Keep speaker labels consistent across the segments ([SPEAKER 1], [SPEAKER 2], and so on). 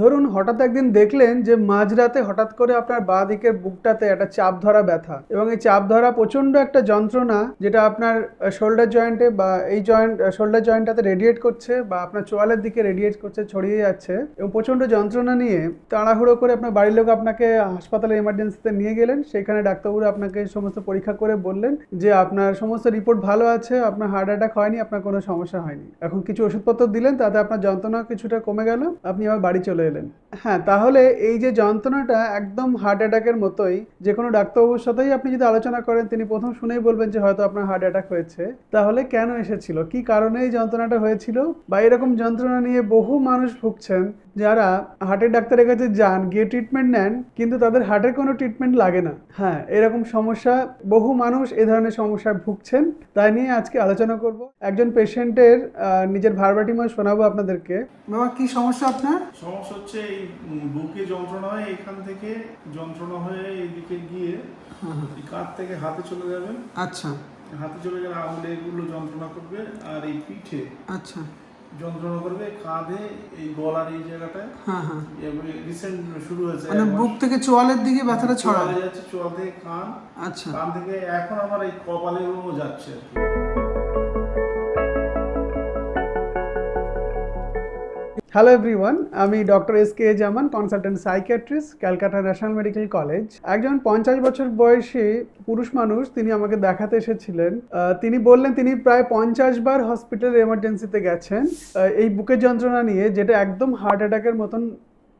[SPEAKER 1] ধরুন হঠাৎ একদিন দেখলেন যে মাঝরাতে হঠাৎ করে আপনার বাঁ দিকের বুকটাতে একটা চাপ ধরা ব্যথা এবং এই চাপ ধরা প্রচণ্ড একটা যন্ত্রণা যেটা আপনার শোল্ডার জয়েন্টে বা এই জয়েন্ট শোল্ডার জয়েন্টটাতে রেডিয়েট করছে বা আপনার চোয়ালের দিকে রেডিয়েট করছে, ছড়িয়ে যাচ্ছে এবং প্রচণ্ড যন্ত্রণা নিয়ে তাড়াহুড়ো করে আপনার বাড়ির লোক আপনাকে হাসপাতালে এমার্জেন্সিতে নিয়ে গেলেন। সেখানে ডাক্তারবাবু আপনাকে সমস্ত পরীক্ষা করে বললেন যে আপনার সমস্ত রিপোর্ট ভালো আছে, আপনার হার্ট অ্যাটাক হয়নি, আপনার কোনো সমস্যা হয়নি। এখন কিছু ওষুধপত্র দিলেন, তাতে আপনার যন্ত্রণা কিছুটা কমে গেল, আপনি আবার বাড়ি চলে এলেন। হ্যাঁ তাহলে এই যে যন্ত্রণাটা একদম হার্ট অ্যাটাকের মতোই, যে কোনো ডাক্তারবাবুর সাথেই আপনি যদি আলোচনা করেন, তিনি প্রথম শুনেই বলবেন যে হয়তো আপনার হার্ট অ্যাটাক হয়েছে। তাহলে কেন এসেছিল? কি কারণে এই যন্ত্রণাটা হয়েছিল? বা এরকম যন্ত্রণা নিয়ে বহু মানুষ ভুগছেন। যারা হার্টের ডাক্তারের কাছে যান গিয়ে ট্রিটমেন্ট নেন কিন্তু তাদের হার্টের কোনো ট্রিটমেন্ট লাগে না। হ্যাঁ এরকম সমস্যা বহু মানুষ এ ধরনের সমস্যায় ভুগছেন। তাই নিয়ে আজকে আলোচনা করব। একজন পেশেন্টের নিজের ভারবাটিময় শোনাবো আপনাদেরকে। বাবা কি সমস্যা আপনার?
[SPEAKER 2] সমস্যা হচ্ছে এই বুকে যন্ত্রণা হয় এখান থেকে যন্ত্রণা হয়ে এইদিকে গিয়ে কাঁধ থেকে হাতে চলে যাবে।
[SPEAKER 1] আচ্ছা।
[SPEAKER 2] হাতে চলে গেলে আঙুলে এগুলো যন্ত্রণা করবে আর এই পিঠে
[SPEAKER 1] আচ্ছা।
[SPEAKER 2] যন্ত্রণা করবে কাঁধে এই গলার এই জায়গাটায়।
[SPEAKER 1] হ্যাঁ হ্যাঁ।
[SPEAKER 2] রিসেন্ট শুরু হয়েছে
[SPEAKER 1] মানে বুক থেকে চোয়ালের দিকে ব্যথাটা ছড়ায়
[SPEAKER 2] যাচ্ছে চোয়াল থেকে কান।
[SPEAKER 1] আচ্ছা।
[SPEAKER 2] কান থেকে এখন আমার এই কপালেও যাচ্ছে। আর কি।
[SPEAKER 1] হ্যালো এভরিওয়ান আমি doctor S K Zaman consultant psychiatrist Calcutta national medical college একজন পঞ্চাশ বছর বয়সী পুরুষ মানুষ, তিনি আমাকে দেখাতে এসেছিলেন। তিনি বললেন, তিনি প্রায় পঞ্চাশ বার হসপিটাল এমার্জেন্সিতে গেছেন। এই বুকের যন্ত্রণা নিয়ে, যেটা একদম হার্ট অ্যাটাকের মতন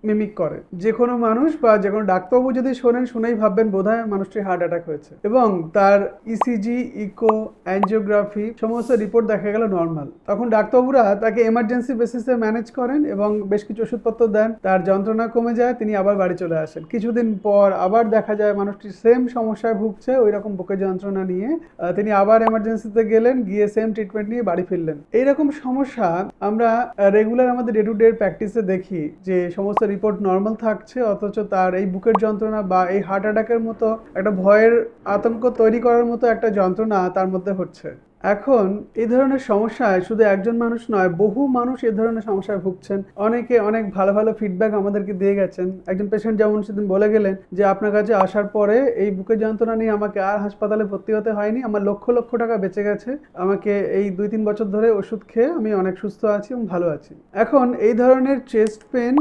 [SPEAKER 1] মিমিক করে। যে কোনো মানুষ বা যে কোনো ডাক্তারবাবু যদি শোনেন, শুনেই ভাববেন বোধহয় মানুষটির হার্ট অ্যাটাক হয়েছে। এবং তার ইসিজি ইকো অ্যাঞ্জিওগ্রাফি সমস্ত রিপোর্ট দেখা গেল নর্মাল তখন ডাক্তারবাবুরা তাকে এমার্জেন্সি বেসিসে ম্যানেজ করেন এবং বেশ কিছু ওষুধপত্র দেন। তার যন্ত্রণা কমে যায়, তিনি আবার বাড়ি চলে আসেন। কিছুদিন পর আবার দেখা যায় মানুষটি সেম সমস্যায় ভুগছে ওই রকম বুকের যন্ত্রণা নিয়ে। তিনি আবার এমার্জেন্সিতে গেলেন, গিয়ে সেম ট্রিটমেন্ট নিয়ে বাড়ি ফিরলেন। এইরকম সমস্যা আমরা রেগুলার আমাদের ডে টু ডে প্র্যাকটিসে দেখি যে সমস্ত রিপোর্ট নর্মাল থাকছে, অথচ তার এই বুকের যন্ত্রণা বা এই হার্ট অ্যাটাকের মতো একটা ভয়ের আতঙ্ক তৈরি করার মতো একটা যন্ত্রণা তার মধ্যে হচ্ছে। এখন এই ধরনের সমস্যায় শুধু একজন মানুষ নয়, বহু মানুষ এই ধরনের সমস্যায় ভুগছেন। অনেকে অনেক ভালো ভালো ফিডব্যাক আমাদেরকে দিয়ে গেছেন। একজন পেশেন্ট যেমন সেদিন বলে গেলেন যে, আপনার কাছে আসার পরে এই বুকের যন্ত্রণা নিয়ে আমাকে আর হাসপাতালে ভর্তি হতে হয়নি, আমার লক্ষ লক্ষ টাকা বেঁচে গেছে। আমাকে এই দুই, তিন বছর ধরে ওষুধ খেয়ে আমি অনেক সুস্থ আছি এবং ভালো আছি। এখন এই ধরনের চেস্ট পেন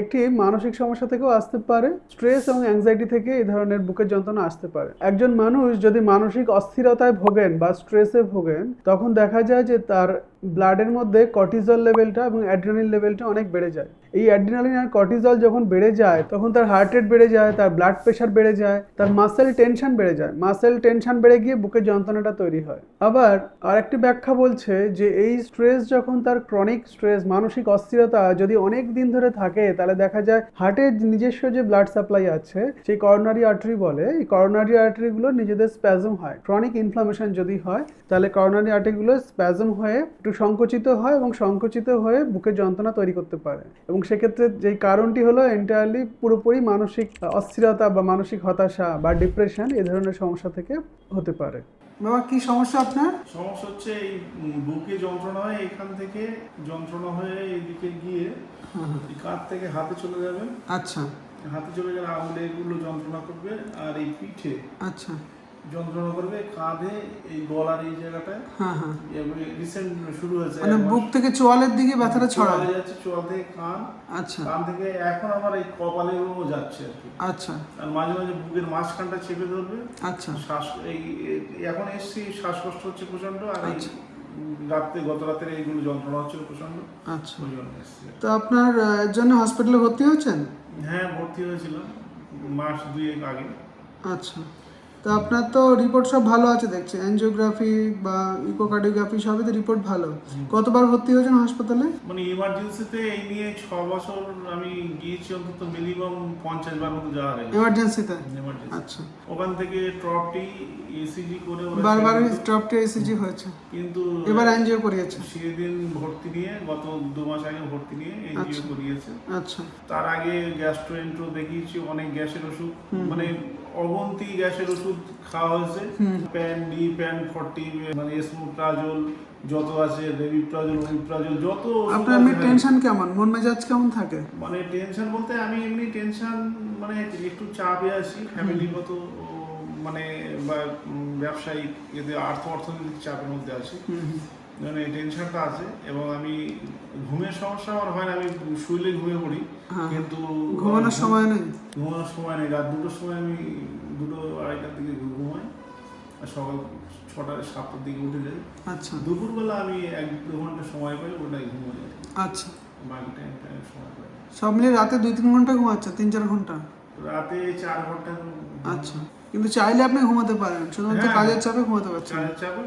[SPEAKER 1] একটি মানসিক সমস্যা থেকেও আসতে পারে স্ট্রেস এবং অ্যাংজাইটি থেকে এই ধরনের বুকের যন্ত্রণা আসতে পারে। একজন মানুষ যদি মানসিক অস্থিরতায় ভোগেন বা স্ট্রেসে ভোগেন তখন দেখা যায় যে তার ব্লাডের মধ্যে কর্টিজল লেভেলটা এবং অ্যাড্রিনালিন লেভেলটা অনেক বেড়ে যায়। এই অ্যাড্রিনালিন আর কর্টিজল যখন বেড়ে যায়, তখন তার হার্ট রেট বেড়ে যায়, তার ব্লাড প্রেশার বেড়ে যায়, তার মাসেল টেনশন বেড়ে যায়। মাসেল টেনশন বেড়ে গিয়ে বুকের যন্ত্রণাটা তৈরি হয়। আবার আরেকটি ব্যাখ্যা বলছে যে, এই স্ট্রেস যখন তার ক্রনিক স্ট্রেস মানসিক অস্থিরতা যদি অনেক দিন ধরে থাকে, তাহলে দেখা যায় হার্টের নিজস্ব যে ব্লাড সাপ্লাই আছে, সেই করোনারি আর্টারি বলে, এই করোনারি আর্টারিগুলো নিজেদের স্প্যাজম হয়। ক্রনিক ইনফ্লামেশন যদি হয়, তাহলে করোনারি আর্টারিগুলো স্প্যাজম হয়ে একটু সংকুচিত হয় এবং সংকুচিত হয়ে বুকের যন্ত্রণা তৈরি করতে পারে। এবং সেক্ষেত্রে যেই কারণটি হলো এন্টায়ারলি পুরোপুরি মানসিক অস্থিরতা বা মানসিক হতাশা বা ডিপ্রেশন এ ধরনের সমস্যা থেকে হতে পারে। বাবা কি সমস্যা আপনার?
[SPEAKER 2] সমস্যা হচ্ছে এই বুকে যন্ত্রণা হয় এখান থেকে যন্ত্রণা হয়ে এইদিকে গিয়ে কাঁধ থেকে হাতে চলে যাবে
[SPEAKER 1] আচ্ছা।
[SPEAKER 2] হাতে চলে গেলে আঙুলে এগুলো যন্ত্রণা করবে আর এই পিঠে
[SPEAKER 1] আচ্ছা।
[SPEAKER 2] যন্ত্রণা করবে কাঁধে এই গলার এই জায়গাটায়
[SPEAKER 1] হ্যাঁ হ্যাঁ।
[SPEAKER 2] রিসেন্ট শুরু হয়েছে।
[SPEAKER 1] মানে বুক থেকে চোয়ালের দিকে ব্যথাটা
[SPEAKER 2] চোয়ালে যাচ্ছে চোয়াল থেকে কান।
[SPEAKER 1] আচ্ছা।
[SPEAKER 2] কান থেকে এখন আমার এই কপালেও যাচ্ছে আর কি।
[SPEAKER 1] আচ্ছা।
[SPEAKER 2] আর মাঝে মাঝে বুকের মাঝখানটা চেপে ধরবে।
[SPEAKER 1] আচ্ছা।
[SPEAKER 2] শ্বাস এই এখন এসছি শ্বাসকষ্ট হচ্ছে প্রচণ্ড আর এই
[SPEAKER 1] আচ্ছা।
[SPEAKER 2] রাত্রে গত রাতের এইগুলো যন্ত্রণা হচ্ছিল প্রচণ্ড
[SPEAKER 1] আচ্ছা। তো আপনার জন্য হসপিটালে ভর্তি হয়েছেন?
[SPEAKER 2] হ্যাঁ ভর্তি হয়েছিলাম মাস দুয়েক আগে।
[SPEAKER 1] আচ্ছা। তো আপনার তো রিপোর্ট সব ভালো আছে দেখছি। অ্যানজিওগ্রাফি বা ইকোকার্ডিওগ্রাফি সবই তো রিপোর্ট ভালো। কতবার ভর্তি হয়েছেন হাসপাতালে?
[SPEAKER 2] মানে ইমার্জেন্সিতে এই নিয়ে ছ বছর আমি গিয়েছি অন্তত মিনিমাম পঞ্চাশ বার মতো যাওয়া হয়েছে এমার্জেন্সি
[SPEAKER 1] আচ্ছা।
[SPEAKER 2] ওখান থেকে ট্রপটি এসিজি করে
[SPEAKER 1] বারবার ট্রপটি। এসিজি হয়েছে।
[SPEAKER 2] কিন্তু
[SPEAKER 1] এবার এনজিও করিয়েছে।
[SPEAKER 2] সেদিন ভর্তি নিয়ে গত দু মাস আগে ভর্তি নিয়ে এনজিও
[SPEAKER 1] আচ্ছা।
[SPEAKER 2] করিয়েছে।
[SPEAKER 1] আচ্ছা।
[SPEAKER 2] তার আগে গ্যাস্ট্রোএন্ট্রো দেখিয়েছি অনেক গ্যাসের ওষুধ মানে অগন্তি গ্যাসের ওষুধ খাওয়া হয়েছে। প্যান ডি প্যান ফর্টি মানে এসমোট্রাজোল যত আছে রেবিপ্রাজল ওমিপ্রাজল যত
[SPEAKER 1] আপনার এমনি। টেনশন কেমন? মন মেজাজ কেমন থাকে?
[SPEAKER 2] মানে টেনশন বলতে আমি এমনি টেনশন মানে একটু চাপে আছি ফ্যামিলিগত মানে বা ব্যবসায়িক এতে আর্থ অর্থনৈতিক চাপের মধ্যে আছি। মানে টেনশনটা আছে এবং আমি ঘুমের সমস্যা আমার হয় না আমি শুইলে ঘুমিয়ে পড়ি।
[SPEAKER 1] হ্যাঁ।
[SPEAKER 2] কিন্তু
[SPEAKER 1] ঘুমানোর সময় নেই?
[SPEAKER 2] ঘুমানোর সময় নেই। রাত দুটোর সময় আমি দুটো আড়াইটার দিকে ঘুমাই আর সকাল ছটা সাতটার দিকে উঠে যাই।
[SPEAKER 1] আচ্ছা।
[SPEAKER 2] দুপুরবেলা আমি এক দু ঘণ্টা সময় পাই ওটাই ঘুমাই।
[SPEAKER 1] আচ্ছা।
[SPEAKER 2] বাকি টাইম টাইম সময় পাই।
[SPEAKER 1] সব মিলিয়ে রাতে দুই তিন ঘণ্টা ঘুমাচ্ছে? তিন চার ঘণ্টা?
[SPEAKER 2] রাতে চার ঘণ্টা
[SPEAKER 1] আচ্ছা। কিন্তু চাইলে আপনি ঘুমাতে পারেন। শুধুমাত্র
[SPEAKER 2] হ্যাঁ।
[SPEAKER 1] কাজের চাপে ঘুমাতে পারছেন।
[SPEAKER 2] চার চাপে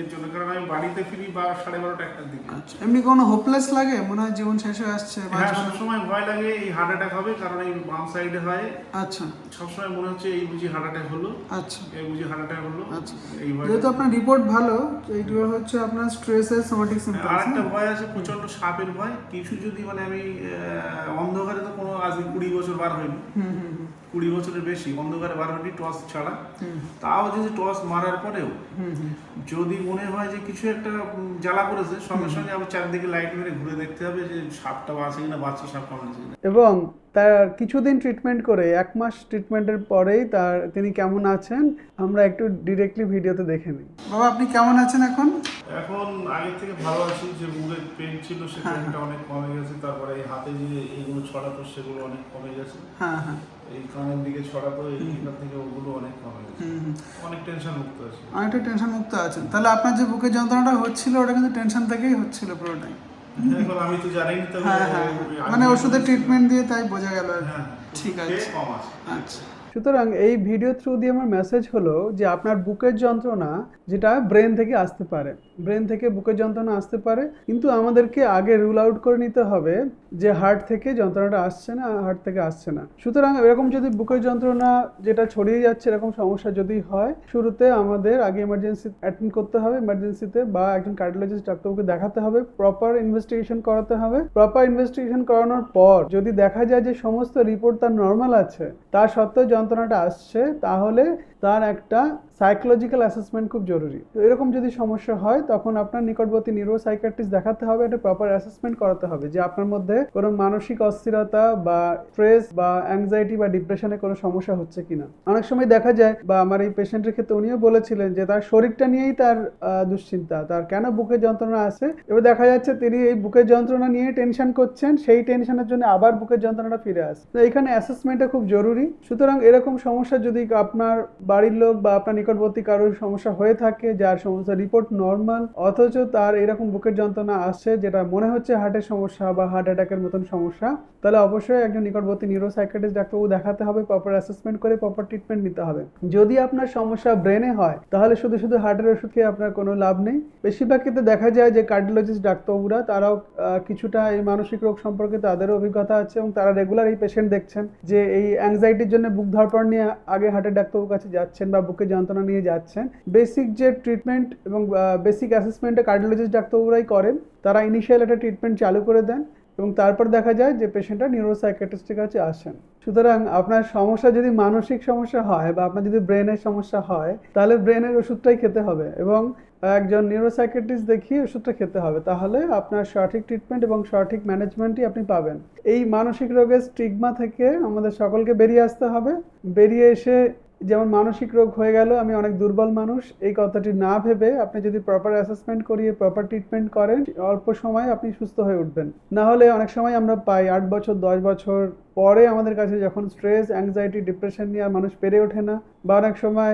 [SPEAKER 2] এর জন্য। কারণ আমি বাড়িতে ফিরি বা সাড়ে বারোটা একটার দিকে।
[SPEAKER 1] আচ্ছা এমনি কোনো হোপলেস লাগে? মনে হয় জীবন শেষ হয়ে আসছে
[SPEAKER 2] হ্যাঁ সবসময় ভয় লাগে এই হার্ট অ্যাটাক হবে কারণ এই বাম সাইডে হয়।
[SPEAKER 1] আচ্ছা।
[SPEAKER 2] সবসময় মনে হচ্ছে এই বুঝি হার্ট অ্যাটাক হলো।
[SPEAKER 1] আচ্ছা।
[SPEAKER 2] এই বুঝি হার্ট অ্যাটাক হলো।
[SPEAKER 1] আচ্ছা। যেহেতু আপনার রিপোর্ট ভালো তো এইগুলো হচ্ছে আপনার স্ট্রেসের সোমাটিক
[SPEAKER 2] আর একটা ভয় আছে প্রচণ্ড সাপের ভয়। কিছু যদি মানে আমি অন্ধকারে তো কোনো আজ কুড়ি বছর বার হয়নি।
[SPEAKER 1] হুম হুম হুম,
[SPEAKER 2] কুড়ি বছরের বেশি অন্ধকারে বার হয়নি টস ছাড়া। তাও যদি টস মারার পরেও যদি মনে হয় যে কিছু একটা জ্বালা করেছে সঙ্গে সঙ্গে আবার চারদিকে লাইট মেরে ঘুরে দেখতে হবে যে সাপটা বাঁচে কিনা বাচ্চা সাপ কামড়েছে
[SPEAKER 1] এবং তার কিছুদিন ট্রিটমেন্ট করে এক মাস ট্রিটমেন্টের পরেই তার তিনি কেমন আছেন আমরা একটু ডিরেক্টলি ভিডিওতে দেখে নিই। বাবা আপনি কেমন আছেন এখন?
[SPEAKER 2] এখন আগের থেকে ভালো আছি যে মুখের পেন ছিল সে
[SPEAKER 1] হ্যাঁ,
[SPEAKER 2] পেনটা অনেক কমে গেছে তারপরে এই হাতে যে এইগুলো ছড়াতো সেগুলো অনেক কমে গেছে।
[SPEAKER 1] হ্যাঁ হ্যাঁ।
[SPEAKER 2] এই কানের দিকে ছড়াতো এইখান থেকে ওগুলো অনেক কমে গেছে। অনেক টেনশন মুক্ত আছে।
[SPEAKER 1] অনেকটা টেনশন মুক্ত আছেন তাহলে আপনার যে বুকের যন্ত্রণাটা হচ্ছিল ওটা কিন্তু টেনশন থেকেই হচ্ছিল পুরোটাই।
[SPEAKER 2] এখন আমি তো জানি না
[SPEAKER 1] হ্যাঁ হ্যাঁ। মানে ওষুধের ট্রিটমেন্ট দিয়ে তাই বোঝা গেল
[SPEAKER 2] হ্যাঁ
[SPEAKER 1] ঠিক আছে।
[SPEAKER 2] আছে।
[SPEAKER 1] আচ্ছা। সুতরাং এই ভিডিও থ্রু দিয়ে আমার মেসেজ হলো যে আপনার বুকের যন্ত্রণা যেটা ব্রেন থেকে আসতে পারে। ব্রেন থেকে বুকের যন্ত্রণা আসতে পারে, কিন্তু আমাদেরকে আগে রুল আউট করে নিতে হবে যে হার্ট থেকে যন্ত্রণাটা আসছে না হার্ট থেকে আসছে না। সুতরাং এরকম যদি বুকের যন্ত্রণা যেটা ছড়িয়ে যাচ্ছে, এরকম সমস্যা যদি হয়, শুরুতে আমাদের আগে এমার্জেন্সি অ্যাটেন্ড করতে হবে এমার্জেন্সিতে বা একজন কার্ডিওলজিস্ট ডাক্তারবাবুকে দেখাতে হবে প্রপার ইনভেস্টিগেশন করাতে হবে। প্রপার ইনভেস্টিগেশন করানোর পর যদি দেখা যায় যে সমস্ত রিপোর্ট তার নর্মাল আছে, তার সত্ত্বেও যন্ত্রণাটা আসছে তাহলে তার একটা সাইকোলজিক্যাল অ্যাসেসমেন্ট খুব জরুরি। তো এরকম যদি সমস্যা হয়, তখন আপনার নিকটবর্তী নিউরো সাইকাট্রিস্ট দেখাতে হবে, একটা প্রপার অ্যাসেসমেন্ট করাতে হবে যে আপনার মধ্যে কোনো মানসিক অস্থিরতা বা স্ট্রেস বা অ্যাংজাইটি বা ডিপ্রেশনে কোনো সমস্যা হচ্ছে কিনা। অনেক সময় দেখা যায়, বা আমার এই পেশেন্টের ক্ষেত্রে উনিও বলেছিলেন যে তার শরীরটা নিয়েই তার দুশ্চিন্তা, তার কেন বুকের যন্ত্রণা আছে? এবার দেখা যাচ্ছে তিনি এই বুকের যন্ত্রণা নিয়ে টেনশন করছেন, সেই টেনশনের জন্য আবার বুকের যন্ত্রণাটা ফিরে আসে তো এখানে অ্যাসেসমেন্টটা খুব জরুরি। সুতরাং এরকম সমস্যা যদি আপনার বাড়ির লোক বা আপনার নিকটবর্তী কারোর সমস্যা হয়ে থাকে, যার সমস্যা রিপোর্ট নর্মাল অথচ তার এরকম বুকের যন্ত্রণা আসছে যেটা মনে হচ্ছে হার্টের সমস্যা বা হার্ট অ্যাটাকের মতন সমস্যা, তাহলে অবশ্যই একজন নিকটবর্তী নিউরো সাইকাটিস্ট ডাক্তারবাবু দেখাতে হবে প্রপার অ্যাসেসমেন্ট করে প্রপার ট্রিটমেন্ট নিতে হবে। যদি আপনার সমস্যা ব্রেনে হয়, তাহলে শুধু শুধু হার্টের ওষুধ খেয়ে আপনার কোনো লাভ নেই। বেশিরভাগ ক্ষেত্রে দেখা যায় যে কার্ডিওলজিস্ট ডাক্তারবাবুরা, তারাও কিছুটা এই মানসিক রোগ সম্পর্কে তাদেরও অভিজ্ঞতা আছে এবং তারা রেগুলার এই পেশেন্ট দেখছেন যে এই অ্যাংজাইটির জন্য বুক ধরপড় নিয়ে আগে হার্টের ডাক্তারবাবুর কাছে যাচ্ছেন বা বুকে যন্ত্রণা নিয়ে যাচ্ছেন বেসিক যে ট্রিটমেন্ট এবং বেসিক অ্যাসেসমেন্টে কার্ডিওলজিস্ট ডাক্তারবাবুরাই করেন, তারা ইনিশিয়াল একটা ট্রিটমেন্ট চালু করে দেন এবং তারপর দেখা যায় যে পেশেন্টটা নিউরোসাইকেটিস্টের কাছে আসেন। সুতরাং আপনার সমস্যা যদি মানসিক সমস্যা হয় বা আপনার যদি ব্রেনের সমস্যা হয়, তাহলে ব্রেনের ওষুধটাই খেতে হবে এবং একজন নিউরোসাইকেটিস্ট দেখিয়ে ওষুধটা খেতে হবে, তাহলে আপনার সঠিক ট্রিটমেন্ট এবং সঠিক ম্যানেজমেন্টই আপনি পাবেন। এই মানসিক রোগের স্টিগমা থেকে আমাদের সকলকে বেরিয়ে আসতে হবে। বেরিয়ে এসে যেমন মানসিক রোগ হয়ে গেল, আমি অনেক দুর্বল মানুষ, এই কথাটি না ভেবে আপনি যদি প্রপার অ্যাসেসমেন্ট করিয়ে প্রপার ট্রিটমেন্ট করেন, অল্প সময় আপনি সুস্থ হয়ে উঠবেন। না হলে অনেক সময় আমরা পাই আট বছর, দশ বছর পরে আমাদের কাছে যখন স্ট্রেস অ্যাংজাইটি ডিপ্রেশন নিয়ে আর মানুষ পেরে ওঠে না বা অনেক সময়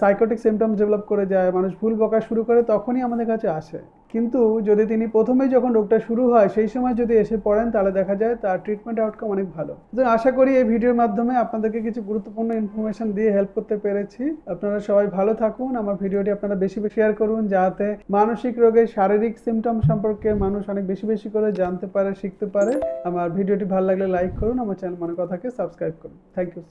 [SPEAKER 1] সাইকোটিক সিমটমস ডেভেলপ করে যায়, মানুষ ভুল বকা শুরু করে, তখনই আমাদের কাছে আসে। কিন্তু যদি তিনি প্রথমেই যখন রোগটা শুরু হয়, সেই সময় যদি এসে পড়েন, তাহলে দেখা যায় তার ট্রিটমেন্ট আউটকাম অনেক ভালো। আশা করি এই ভিডিওর মাধ্যমে আপনাদেরকে কিছু গুরুত্বপূর্ণ ইনফরমেশন দিয়ে হেল্প করতে পেরেছি। আপনারা সবাই ভালো থাকুন। আমার ভিডিওটি আপনারা বেশি বেশি শেয়ার করুন, যাতে মানসিক রোগের শারীরিক সিমটম সম্পর্কে মানুষ অনেক বেশি বেশি করে জানতে পারে, শিখতে পারে। আমার ভিডিওটি ভালো লাগলে লাইক করুন। আমার চ্যানেল মনে কথাকে সাবস্ক্রাইব করুন থ্যাংক ইউ